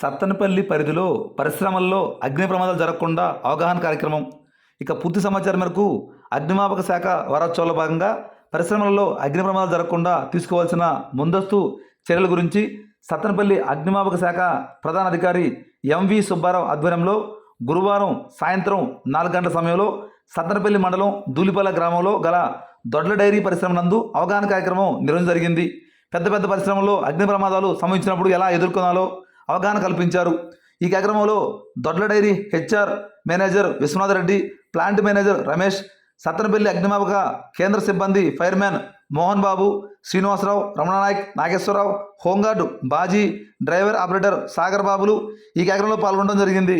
సత్తనపల్లి పరిధిలో పరిశ్రమల్లో అగ్ని ప్రమాదాలు జరగకుండా అవగాహన కార్యక్రమం. ఇక పూర్తి సమాచారం మేరకు అగ్నిమాపక శాఖ వారోత్సవాల్లో భాగంగా పరిశ్రమలలో అగ్ని ప్రమాదాలు జరగకుండా తీసుకోవాల్సిన ముందస్తు చర్యల గురించి సత్తనపల్లి అగ్నిమాపక శాఖ ప్రధాన అధికారి ఎంవి సుబ్బారావు ఆధ్వర్యంలో గురువారం సాయంత్రం నాలుగు గంటల సమయంలో సత్తనపల్లి మండలం దూలిపల్ల గ్రామంలో గల దొడ్ల డైరీ పరిశ్రమ నందు అవగాహన కార్యక్రమం నిర్వహించడం జరిగింది. పెద్ద పెద్ద పరిశ్రమల్లో అగ్ని ప్రమాదాలు సంభవించినప్పుడు ఎలా ఎదుర్కొనాలో అవగాహన కల్పించారు. ఈ కార్యక్రమంలో Dodla dairy HR manager Vishwanath Reddy plant manager Ramesh Sattenapalli అగ్నిమాపక కేంద్ర సిబ్బంది fireman Mohan Babu Srinivasarao Ramananayak Nageswararao home guard Baji driver operator Sagar Babulu ఈ కార్యక్రమంలో పాల్గొనడం జరిగింది.